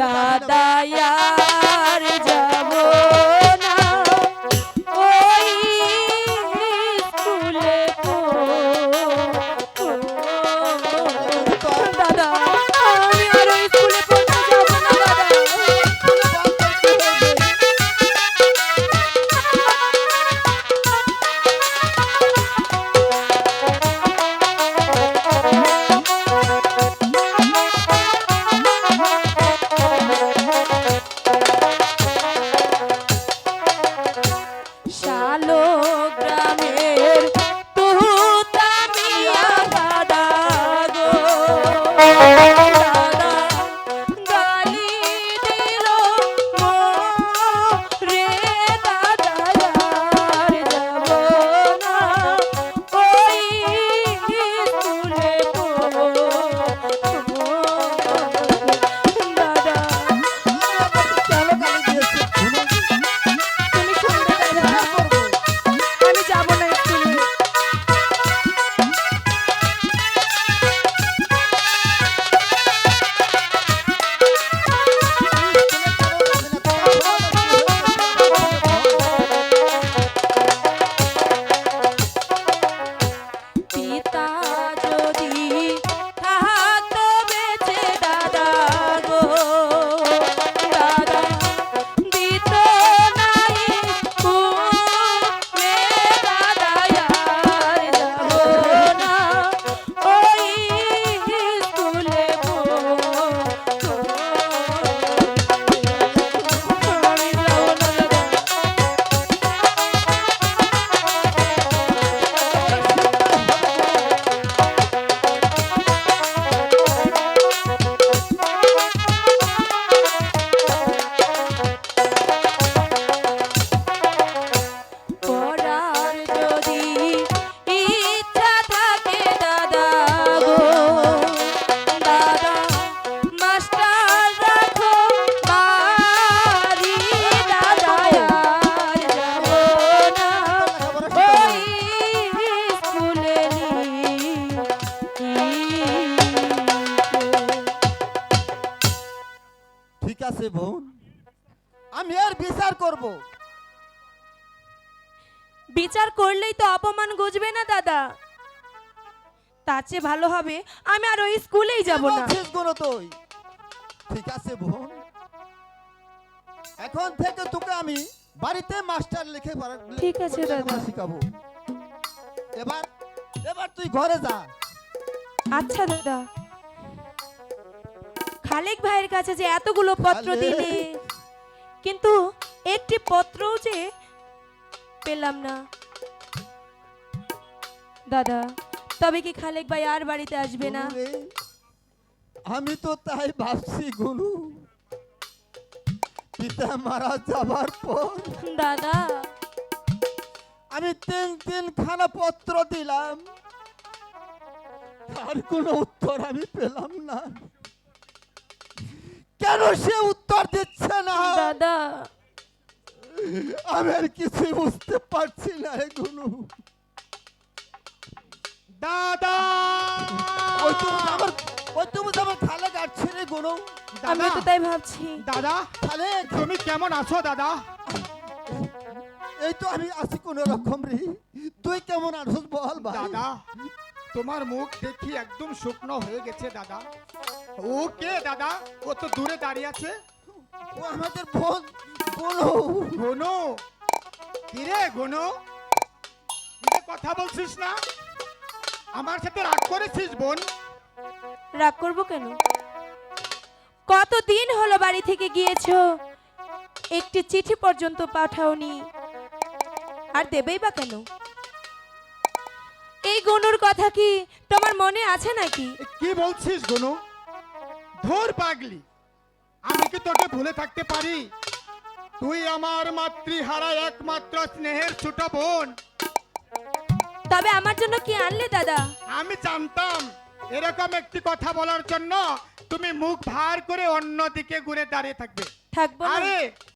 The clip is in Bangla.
দাদায়ার আছে বোন আমি আর বিচার করব। বিচার করলেই তো অপমান গুজবে না দাদা। তার চেয়ে ভালো হবে আমি আর ওই স্কুলেই যাব না। বলছিস গুনো তুই? ঠিক আছে বোন এখন থেকে তোকে আমি বাড়িতে মাস্টার লিখে ঠিক আছে, দাদা। শিখাবো। এবার এবার তুই ঘরে যা। আচ্ছা দাদা। খালেক ভাইয়ের কাছে যে এতগুলো পত্র। দিলে। কিন্তু একটি পত্রও যে পেলাম না। দাদা তবে কি খালেক ভাই আর বাড়িতে আসবে না? আমি তো তাই ভাবছি গুরু। পিতা মারা যাবার পর। দাদা। আমি তিন তিন খানা পত্র দিলাম। তার কোনো উত্তর আমি পেলাম না। কেন সে উত্তর দিচ্ছে না? দাদা। আমি আর কিছুই বুঝতে পারছি না এগুলো দাদা! ওই তুমি তো আমার ওই তুমি তো আমার খালে কাটছে রে গুরু আমি তো তাই ভাবছি। দাদা খালে তুমি কেমন আছো দাদা? এই তো আমি আছি কোন রকম রে। তুই কেমন আছিস বল দাদা তোমার মুখ দেখি একদম শুকনো হয়ে গেছে দাদা। ও কে দাদা? ও তো দূরে দাঁড়িয়ে আছে। ও আমাদের বোন বলো গনু কিরে গনু কিরে কথা বলছিস না? আমার সাথে রাগ করেছিস বোন? রাগ করব কেন? কতদিন হলো বাড়ি থেকে গিয়েছো? একটি চিঠি পর্যন্ত পাঠাওনি। আর দেবেই বা কেন? এই গনুর কথা কি তোমার মনে আছে নাকি? কি বলছিস গনু? ধর পাগলি। আমি কি তোকে ভুলে থাকতে পারি? তুই আমার মাতৃহারা একমাত্র স্নেহের ছোট বোন। তবে আমার জন্য কি আনলে দাদা? আমি জানতাম এরকম একটি কথা বলার জন্য তুমি মুখ ভার করে অন্য দিকে ঘুরে দাঁড়িয়ে থাকবে। থাকব না। আরে